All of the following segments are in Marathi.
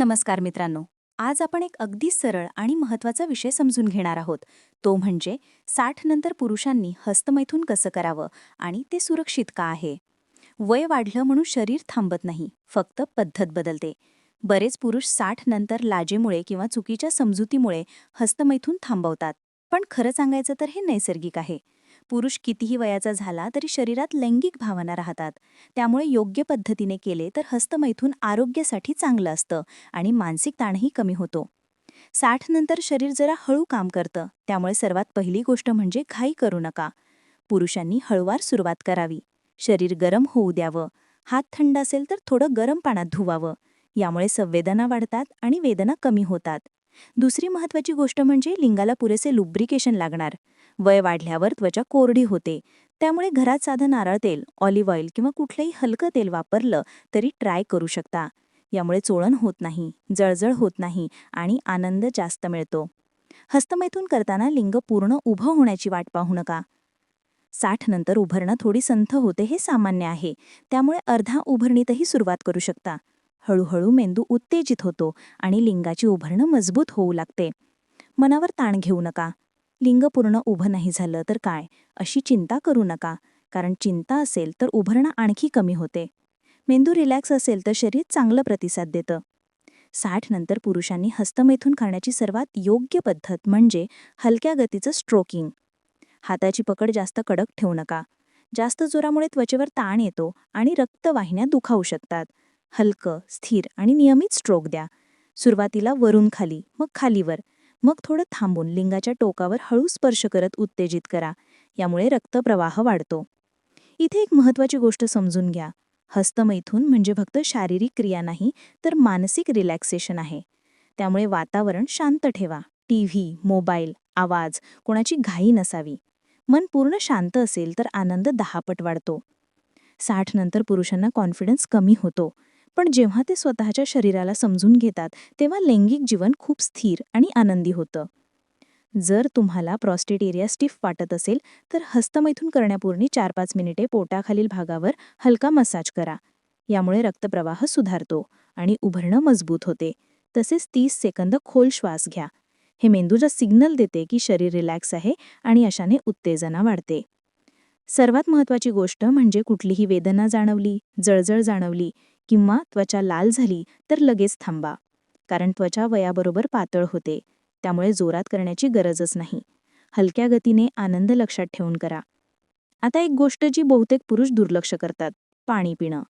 नमस्कार मित्रांनो. आज आपण एक अगदी सरळ आणि महत्त्वाचा विषय समजून घेणार आहोत. तो म्हणजे साठ नंतर पुरुषांनी हस्तमैथून कसं करावं आणि ते सुरक्षित का आहे? वय वाढलं म्हणून शरीर थांबत नाही फक्त पद्धत बदलते. बरेच पुरुष साठ नंतर लाजेमुळे किंवा चुकीच्या समजुतीमुळे हस्तमैथून थांबवतात. पण खरं सांगायचं तर हे नैसर्गिक आहे. पुरुष कितीही वयाचा झाला तरी शरीरात लैंगिक भावना राहतात. त्यामुळे योग्य पद्धतीने केले तर हस्तमैथून आरोग्यासाठी चांगलं असतं आणि मानसिक ताणही कमी होतो. साठ नंतर शरीर जरा हळू काम करतं. त्यामुळे सर्वात पहिली गोष्ट म्हणजे घाई करू नका. पुरुषांनी हळूवार सुरुवात करावी. शरीर गरम होऊ द्यावं. हात थंड असेल तर थोडं गरम पाण्यात धुवावं. यामुळे संवेदना वाढतात आणि वेदना कमी होतात. दुसरी महत्त्वाची गोष्ट म्हणजे लिंगाला पुरेसे लुब्रिकेशन लागणार. वय वाढल्यावर त्वचा कोरडी होते. त्यामुळे घरात साधं नारळ तेल ऑलिव्ह ऑइल किंवा कुठलंही हलकं तेल वापरलं तरी ट्राय करू शकता. यामुळे चोळण होत नाही जळजळ होत नाही आणि आनंद जास्त मिळतो. हस्तमैथून करताना लिंग पूर्ण उभं होण्याची वाट पाहू नका. साठ नंतर उभरणं थोडी संथ होते हे सामान्य आहे. त्यामुळे अर्धा उभरणीतही सुरुवात करू शकता. हळूहळू मेंदू उत्तेजित होतो आणि लिंगाची उभारणं मजबूत होऊ लागते. मनावर ताण घेऊ नका. लिंग पूर्ण उभं नाही झालं तर काय? अशी चिंता करू नका. कारण चिंता असेल तर उभरणं आणखी कमी होते. मेंदू रिलॅक्स असेल तर शरीर चांगलं प्रतिसाद देतं. साठ नंतर पुरुषांनी हस्तमेथून करण्याची सर्वात योग्य पद्धत म्हणजे हलक्या गतीचं स्ट्रोकिंग. हाताची पकड जास्त कडक ठेवू नका. जास्त जोरामुळे त्वचेवर ताण येतो आणि रक्तवाहिन्या दुखावू शकतात. हलकं स्थिर आणि नियमित स्ट्रोक द्या. सुरुवातीला वरून खाली मग खालीवर. मग थोडं थांबून लिंगाच्या टोकावर हळू स्पर्श करत उत्तेजित करा. यामुळे रक्तप्रवाह वाढतो. इथे एक महत्त्वाची गोष्ट समजून घ्या. हस्तमैथून म्हणजे फक्त शारीरिक क्रिया नाही तर मानसिक रिलॅक्सेशन आहे. त्यामुळे वातावरण शांत ठेवा. टी व्ही मोबाईल आवाज कोणाची घाई नसावी. मन पूर्ण शांत असेल तर आनंद दहापट वाढतो. साठ नंतर पुरुषांना कॉन्फिडन्स कमी होतो. पण जेव्हा ते स्वतःच्या शरीराला समजून घेतात तेव्हा लैंगिक जीवन खूप स्थिर आणि आनंदी होतं. जर तुम्हाला प्रॉस्टेट एरिया स्टिफ वाटत असेल तर हस्तमैथून करण्यापूर्वी चार पाच मिनिटे पोटाखालील भागावर हलका मसाज करा. यामुळे रक्तप्रवाह सुधारतो आणि उभरणं मजबूत होते. तसेच तीस सेकंद खोल श्वास घ्या. हे मेंदूचा सिग्नल देते की शरीर रिलॅक्स आहे आणि अशाने उत्तेजना वाढते. सर्वात महत्त्वाची गोष्ट म्हणजे कुठलीही वेदना जाणवली जळजळ जाणवली किंवा त्वचा लाल झाली तर लगेच थांबा. कारण त्वचा वयाबरोबर पातळ होते. त्यामुळे जोरात करण्याची गरजच नाही. हलक्या गतीने आनंद लक्षात ठेवून करा. आता एक गोष्ट जी बहुतेक पुरुष दुर्लक्ष करतात पाणी पिणं.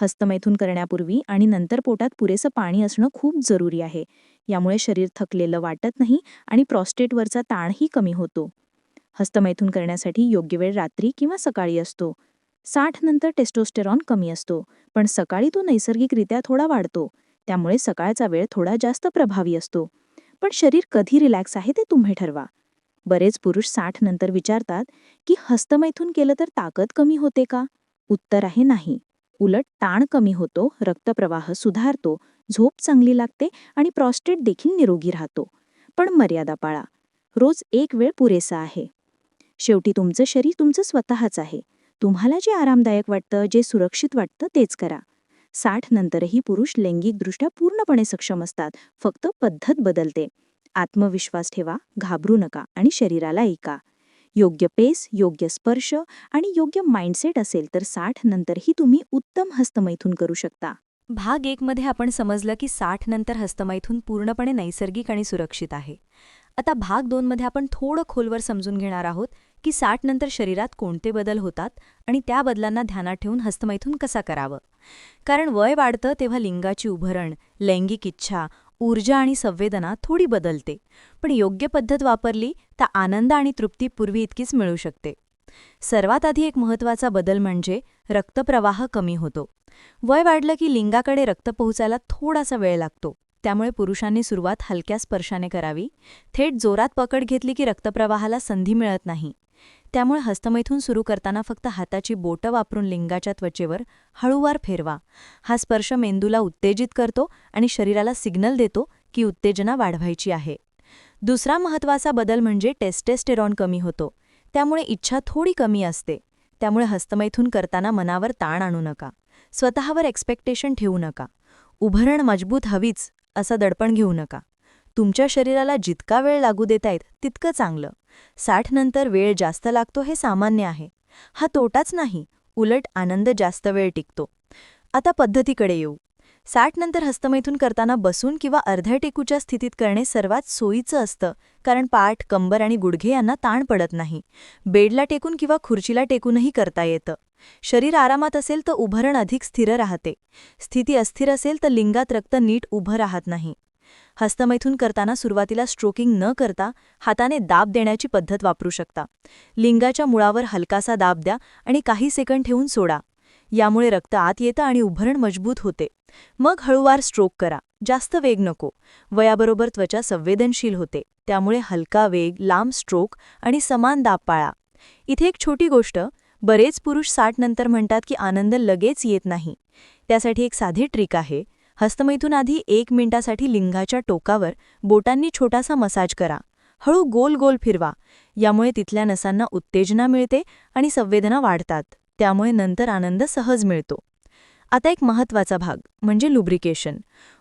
हस्तमैथून करण्यापूर्वी आणि नंतर पोटात पुरेसं पाणी असणं खूप जरुरी आहे. यामुळे शरीर थकलेलं वाटत नाही आणि प्रॉस्टेटवरचा ताणही कमी होतो. हस्तमैथून करण्यासाठी योग्य वेळ रात्री किंवा सकाळी असतो. साठ नंतर टेस्टोस्टेरॉन कमी असतो पण सकाळी तो नैसर्गिकरित्या थोडा वाढतो त्यामुळे सकाळचा वेळ थोडा जास्त प्रभावी असतो. पण शरीर कधी रिलॅक्स आहे ते तुम्ही ठरवा. बरेच पुरुष साठ नंतर विचारतात की हस्तमैथून केलं तर ताकद कमी होते का? उत्तर आहे नाही. उलट ताण कमी होतो रक्तप्रवाह सुधारतो झोप चांगली लागते आणि प्रॉस्टेट देखील निरोगी राहतो. पण मर्यादा पाळा. रोज एक वेळ पुरेसा आहे. शेवटी तुमचं शरीर तुमचं स्वतःच आहे. तुम्हाला जे आरामदायक वाटतं जे सुरक्षित वाटतं तेच करा. साठ नंतरही पुरुष लैंगिकदृष्ट्या पूर्णपणे सक्षम असतात. फक्त पद्धत बदलते. आत्मविश्वास ठेवा घाबरू नका आणि शरीराला ऐका. योग्य पेस योग्य स्पर्श आणि योग्य माइंडसेट असेल तर साठ नंतरही तुम्ही उत्तम हस्तमैथून करू शकता. भाग एकमध्ये आपण समजलं की साठ नंतर हस्तमैथून पूर्णपणे नैसर्गिक आणि सुरक्षित आहे. आता भाग दोनमध्ये आपण थोडं खोलवर समजून घेणार आहोत. की साठ नंतर शरीरात कोणते बदल होतात आणि त्या बदलांना ध्यानात ठेवून हस्तमैथून कसा करावं? कारण वय वाढतं तेव्हा लिंगाची उभरण लैंगिक इच्छा ऊर्जा आणि संवेदना थोडी बदलते. पण योग्य पद्धत वापरली तर आनंद आणि तृप्ती पूर्वी इतकीच मिळू शकते. सर्वात आधी एक महत्त्वाचा बदल म्हणजे रक्तप्रवाह कमी होतो. वय वाढलं की लिंगाकडे रक्त पोहोचायला थोडासा वेळ लागतो. त्यामुळे पुरुषांनी सुरुवात हलक्या स्पर्शाने करावी. थेट जोरात पकड घेतली की रक्तप्रवाहाला संधी मिळत नाही. त्यामुळे हस्तमैथून सुरू करताना फक्त हाताची बोटं वापरून लिंगाच्या त्वचेवर हळूवार फेरवा. हा स्पर्श मेंदूला उत्तेजित करतो आणि शरीराला सिग्नल देतो की उत्तेजना वाढवायची आहे. दुसरा महत्त्वाचा बदल म्हणजे टेस्टेस्टेरॉन कमी होतो. त्यामुळे इच्छा थोडी कमी असते. त्यामुळे हस्तमैथून करताना मनावर ताण आणू नका. स्वतःवर एक्सपेक्टेशन ठेवू नका. उभरण मजबूत हवीच असं दडपण घेऊ नका. तुमच्या शरीराला जितका वेळ लागू देतायत तितकं चांगलं. साठ नंतर वेळ जास्त लागतो हे सामान्य आहे. हा तोटाच नाही उलट आनंद जास्त वेळ टिकतो. आता पद्धतीकडे येऊ. साठ नंतर हस्तमैथून करताना बसून किंवा अर्ध्या टेकूच्या स्थितीत करणे सर्वात सोयीचं असतं कारण पाठ कंबर आणि गुडघे यांना ताण पडत नाही. बेडला टेकून किंवा खुर्चीला टेकूनही करता येतं. शरीर आरामात असेल तर उभरण अधिक स्थिर राहते. स्थिती अस्थिर असेल तर लिंगात रक्त नीट उभं राहत नाही. हस्तमैथून करताना सुरुवातीला स्ट्रोकिंग न करता हाताने दाब देण्याची पद्धत वापरू शकता. लिंगाच्या मुळावर हलकासा दाब द्या आणि काही सेकंड ठेवून सोडा. यामुळे रक्त आत येतं आणि उभरण मजबूत होते. मग हळूवार स्ट्रोक करा. जास्त वेग नको. वयाबरोबर त्वचा संवेदनशील होते. त्यामुळे हलका वेग लांब स्ट्रोक आणि समान दाब पाळा. इथे एक छोटी गोष्ट बरेच पुरुष साठ नंतर म्हणतात की आनंद लगेच येत नाही. त्यासाठी एक साधी ट्रिक आहे. हस्तमैथून आधी एक मिनिटासाठी लिंगाच्या टोकावर बोटांनी छोटासा मसाज करा. हळू गोल गोल फिरवा. यामुळे तिथल्या नसांना उत्तेजना मिळते आणि संवेदना वाढतात. त्यामुळे नंतर आनंद सहज मिळतो. आता एक महत्त्वाचा भाग म्हणजे लुब्रिकेशन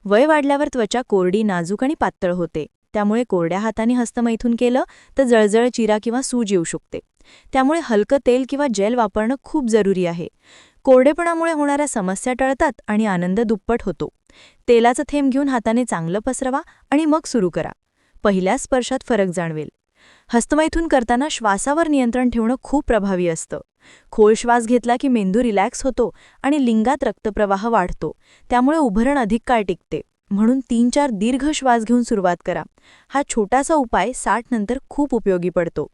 वय वाढल्यावर त्वचा कोरडी नाजूक आणि पातळ होते. त्यामुळे कोरड्या हाताने हस्तमैथून केलं तर जळजळ चिरा किंवा सूज येऊ शकते. त्यामुळे हलकं तेल किंवा जेल वापरणं खूप जरुरी आहे. कोरडेपणामुळे होणाऱ्या समस्या टळतात आणि आनंद दुप्पट होतो. तेलाचं थेंब घेऊन हाताने चांगलं पसरवा आणि मग सुरू करा. पहिल्या स्पर्शात फरक जाणवेल. हस्तमैथून करताना श्वासावर नियंत्रण ठेवणं खूप प्रभावी असतं. खोल श्वास घेतला की मेंदू रिलॅक्स होतो आणि लिंगात रक्तप्रवाह वाढतो. त्यामुळे उभरण अधिक काळ टिकते. म्हणून तीन चार दीर्घ श्वास घेऊन सुरुवात करा. हा छोटासा उपाय साठ नंतर खूप उपयोगी पडतो.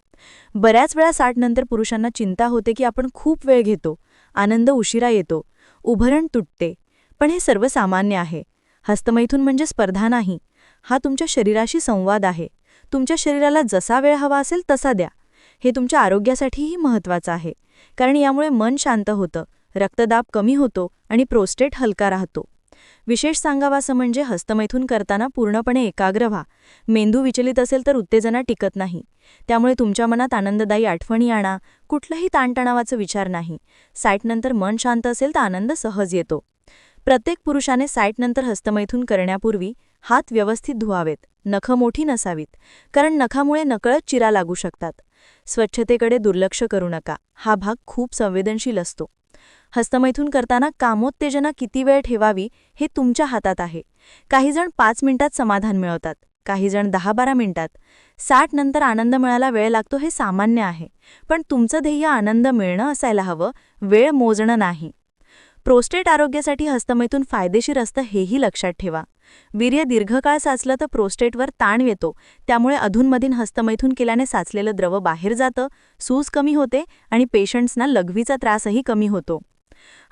बऱ्याच वेळा साठ नंतर पुरुषांना चिंता होते की आपण खूप वेळ घेतो. आनंद उशिरा येतो. उभरण तुटते. पण हे सर्वसामान्य आहे. हस्तमैथून म्हणजे स्पर्धा नाही. हा तुमच्या शरीराशी संवाद आहे. तुमच्या शरीराला जसा वेळ हवा असेल तसा द्या. हे तुमच्या आरोग्यासाठीही महत्त्वाचं आहे. कारण यामुळे मन शांत होतं. रक्तदाब कमी होतो आणि प्रोस्टेट हलका राहतो. विशेष सांगावासं म्हणजे हस्तमैथून करताना पूर्णपणे एकाग्र व्हा. मेंदू विचलित असेल तर उत्तेजना टिकत नाही. त्यामुळे तुमच्या मनात आनंददायी आठवणी आणा. कुठलंही ताणतणावाचं विचार नाही. साईटनंतर मन शांत असेल तर आनंद सहज येतो. प्रत्येक पुरुषाने साईटनंतर हस्तमैथून करण्यापूर्वी हात व्यवस्थित धुवावेत. नखं मोठी नसावीत कारण नखामुळे नकळत चिरा लागू शकतात. स्वच्छतेकडे दुर्लक्ष करू नका. हा भाग खूप संवेदनशील असतो. हस्तमैथून करताना कामोत्तेजना किती वेळ ठेवावी हे तुमच्या हातात आहे. काहीजण पाच मिनिटात समाधान मिळवतात काहीजण दहा बारा मिनिटात. साठ नंतर आनंद मिळायला वेळ लागतो हे सामान्य आहे पण तुमचं ध्येय आनंद मिळणं असायला हवं वेळ मोजणं नाही. प्रोस्टेट आरोग्यासाठी हस्तमैथून फायदेशीर असतं हेही लक्षात ठेवा. वीर्य दीर्घकाळ साचलं तर प्रोस्टेटवर ताण येतो. त्यामुळे अधूनमधून हस्तमैथून केल्याने साचलेलं द्रव बाहेर जातं सूज कमी होते आणि पेशंट्सना लघवीचा त्रासही कमी होतो.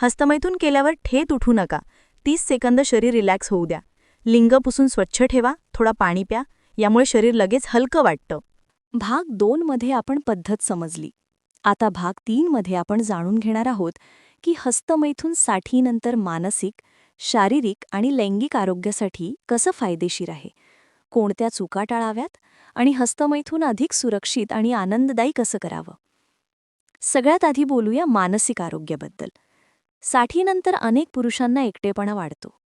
हस्तमैथून केल्यावर ठेत उठू नका. तीस सेकंद शरीर रिलॅक्स होऊ द्या. लिंग पुसून स्वच्छ ठेवा थोडा पाणी प्या यामुळे शरीर लगेच हलकं वाटतं. भाग दोनमध्ये आपण पद्धत समजली. आता भाग तीनमध्ये आपण जाणून घेणार आहोत की हस्तमैथून साठीनंतर मानसिक शारीरिक आणि लैंगिक आरोग्यासाठी कसं फायदेशीर आहे? कोणत्या चुका टाळाव्यात? आणि हस्तमैथून अधिक सुरक्षित आणि आनंददायी कसं करावं? सगळ्यात आधी बोलूया मानसिक आरोग्याबद्दल. साठीनंतर अनेक पुरुषांना एकटेपणा वाढतो.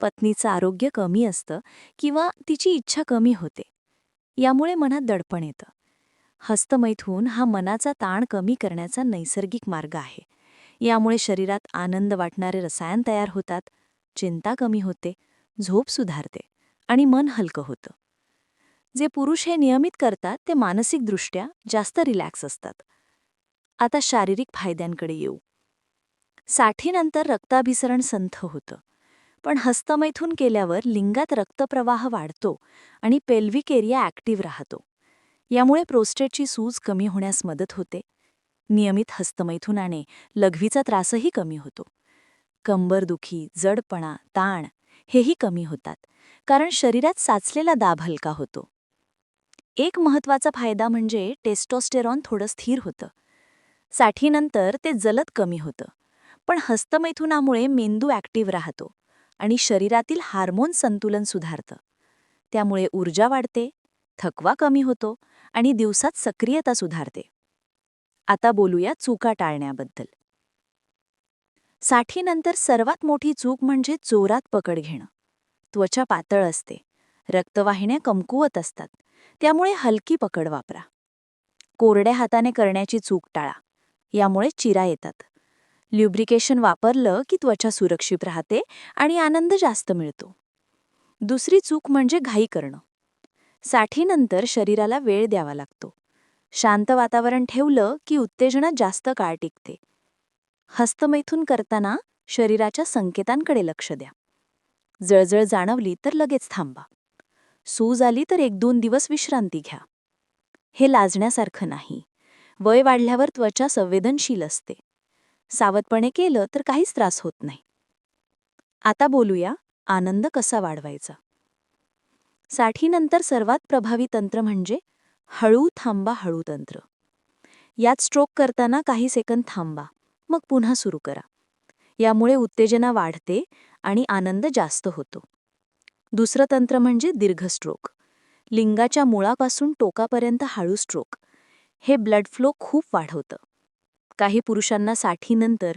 पत्नीचं आरोग्य कमी असतं किंवा तिची इच्छा कमी होते. यामुळे मनात दडपण येतं. हस्तमैथून हा मनाचा ताण कमी करण्याचा नैसर्गिक मार्ग आहे. यामुळे शरीरात आनंद वाटणारे रसायन तयार होतात चिंता कमी होते झोप सुधारते आणि मन हलकं होतं. जे पुरुष हे नियमित करतात ते मानसिकदृष्ट्या जास्त रिलॅक्स असतात. आता शारीरिक फायद्यांकडे येऊ. साठीनंतर रक्ताभिसरण संथ होतं. पण हस्तमैथून केल्यावर लिंगात रक्तप्रवाह वाढतो आणि पेल्विक एरिया ॲक्टिव्ह राहतो. यामुळे प्रोस्टेटची सूज कमी होण्यास मदत होते नियमित हस्तमैथुनाने लघवीचा त्रासही कमी होतो. कंबरदुखी जडपणा ताण हेही कमी होतात कारण शरीरात साचलेला दाब हलका होतो. एक महत्त्वाचा फायदा म्हणजे टेस्टोस्टेरॉन थोडं स्थिर होतं. साठीनंतर ते जलद कमी होतं. पण हस्तमैथुनामुळे मेंदू ॲक्टिव्ह राहतो आणि शरीरातील हार्मोन संतुलन सुधारतं. त्यामुळे ऊर्जा वाढते थकवा कमी होतो आणि दिवसात सक्रियता सुधारते. आता बोलूया चुका टाळण्याबद्दल. साठीनंतर सर्वात मोठी चूक म्हणजे जोरात पकड घेणं. त्वचा पातळ असते. रक्तवाहिन्या कमकुवत असतात. त्यामुळे हलकी पकड वापरा. कोरड्या हाताने करण्याची चूक टाळा. यामुळे चिरा येतात. ल्युब्रिकेशन वापरलं की त्वचा सुरक्षित राहते आणि आनंद जास्त मिळतो. दुसरी चूक म्हणजे घाई करणं. साठीनंतर शरीराला वेळ द्यावा लागतो. शांत वातावरण ठेवलं की उत्तेजना जास्त काळ टिकते. हस्तमैथून करताना शरीराच्या संकेतांकडे लक्ष द्या. जळजळ जाणवली तर लगेच थांबा. सूज आली तर एक दोन दिवस विश्रांती घ्या. हे लाजण्यासारखं नाही. वय वाढल्यावर त्वचा संवेदनशील असते. सावधपणे केलं तर काहीच त्रास होत नाही. आता बोलूया आनंद कसा वाढवायचा? साठीनंतर सर्वात प्रभावी तंत्र म्हणजे हळू थांबा हळू तंत्र. यात स्ट्रोक करताना काही सेकंद थांबा मग पुन्हा सुरू करा. यामुळे उत्तेजना वाढते आणि आनंद जास्त होतो. दुसरं तंत्र म्हणजे दीर्घ स्ट्रोक लिंगाच्या मुळापासून टोकापर्यंत हळू स्ट्रोक हे ब्लड फ्लो खूप वाढवतं. काही पुरुषांना साठीनंतर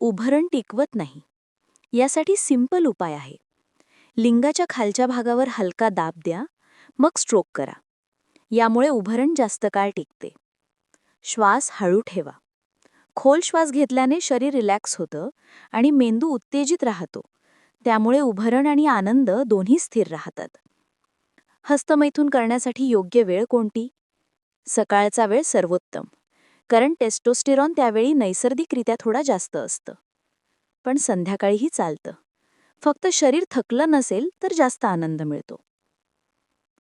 उभरण टिकवत नाही. यासाठी सिंपल उपाय आहे. लिंगाच्या खालच्या भागावर हलका दाब द्या मग स्ट्रोक करा. यामुळे उभरण जास्त काळ टिकते. श्वास हळू ठेवा. खोल श्वास घेतल्याने शरीर रिलॅक्स होतं आणि मेंदू उत्तेजित राहतो. त्यामुळे उभरण आणि आनंद दोन्ही स्थिर राहतात. हस्तमैथून करण्यासाठी योग्य वेळ कोणती? सकाळचा वेळ सर्वोत्तम. कारण टेस्टोस्टेरॉन त्यावेळी नैसर्गिकरित्या थोडा जास्त असतं. पण संध्याकाळीही चालतं. फक्त शरीर थकलं नसेल तर जास्त आनंद मिळतो.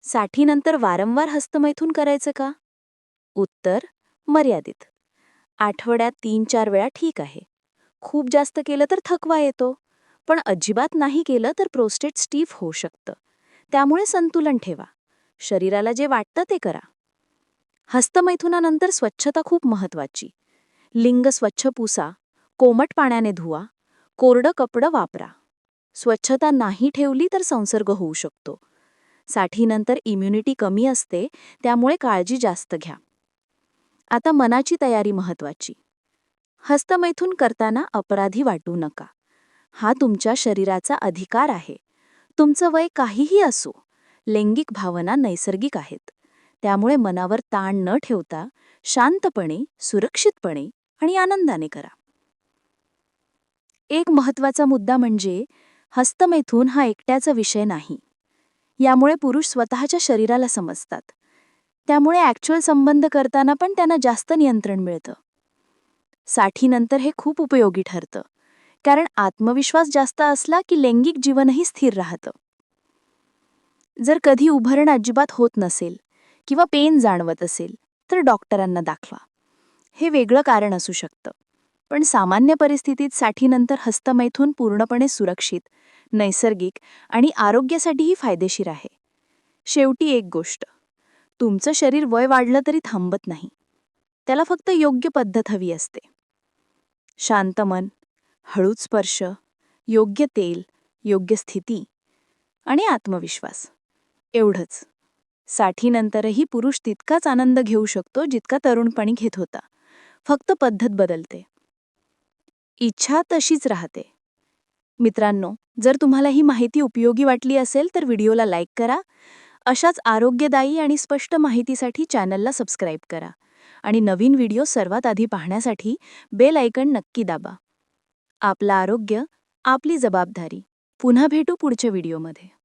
साठीनंतर वारंवार हस्तमैथून करायचं का? उत्तर मर्यादित. आठवड्यात तीन चार वेळा ठीक आहे. खूप जास्त केलं तर थकवा येतो. पण अजिबात नाही केलं तर प्रोस्टेट स्टीफ होऊ शकतं. त्यामुळे संतुलन ठेवा. शरीराला जे वाटतं ते करा. हस्तमैथुनानंतर स्वच्छता खूप महत्वाची लिंग स्वच्छ पुसा कोमट पाण्याने धुवा कोरडं कपडं वापरा. स्वच्छता नाही ठेवली तर संसर्ग होऊ शकतो. साठीनंतर इम्युनिटी कमी असते त्यामुळे काळजी जास्त घ्या. आता मनाची तयारी महत्वाची हस्तमैथून करताना अपराधी वाटू नका. हा तुमच्या शरीराचा अधिकार आहे. तुमचं वय काहीही असो लैंगिक भावना नैसर्गिक आहेत. त्यामुळे मनावर ताण न ठेवता शांतपणे सुरक्षितपणे आणि आनंदाने करा. एक महत्त्वाचा मुद्दा म्हणजे हस्तमैथून हा एकट्याचा विषय नाही. यामुळे पुरुष स्वतःच्या शरीराला समजतात. त्यामुळे ॲक्च्युअल संबंध करताना पण त्यांना जास्त नियंत्रण मिळतं. साठीनंतर हे खूप उपयोगी ठरतं. कारण आत्मविश्वास जास्त असला की लैंगिक जीवनही स्थिर राहतं. जर कधी उभरण अजिबात होत नसेल किंवा पेन जाणवत असेल तर डॉक्टरांना दाखवा. हे वेगळं कारण असू शकतं. पण सामान्य परिस्थितीत साठीनंतर हस्तमैथून पूर्णपणे सुरक्षित नैसर्गिक आणि आरोग्यासाठीही फायदेशीर आहे. शेवटी एक गोष्ट तुमचं शरीर वय वाढलं तरी थांबत नाही. त्याला फक्त योग्य पद्धत हवी असते. शांत मन हळूच स्पर्श योग्य तेल योग्य स्थिती आणि आत्मविश्वास. एवढंच. साठीनंतरही पुरुष तितकाच आनंद घेऊ शकतो जितका तरुणपणी घेत होता. फक्त पद्धत बदलते. इच्छा तशीच राहते. मित्रांनो जर तुम्हाला ही माहिती उपयोगी वाटली असेल तर व्हिडिओला लाईक करा अशाच आरोग्यदायी आणि स्पष्ट माहितीसाठी चॅनलला सबस्क्राईब करा आणि नवीन व्हिडिओ सर्वात आधी पाहण्यासाठी बेल आयकन नक्की दाबा. आपलं आरोग्य आपली जबाबदारी. पुन्हा भेटू पुढच्या व्हिडिओमध्ये.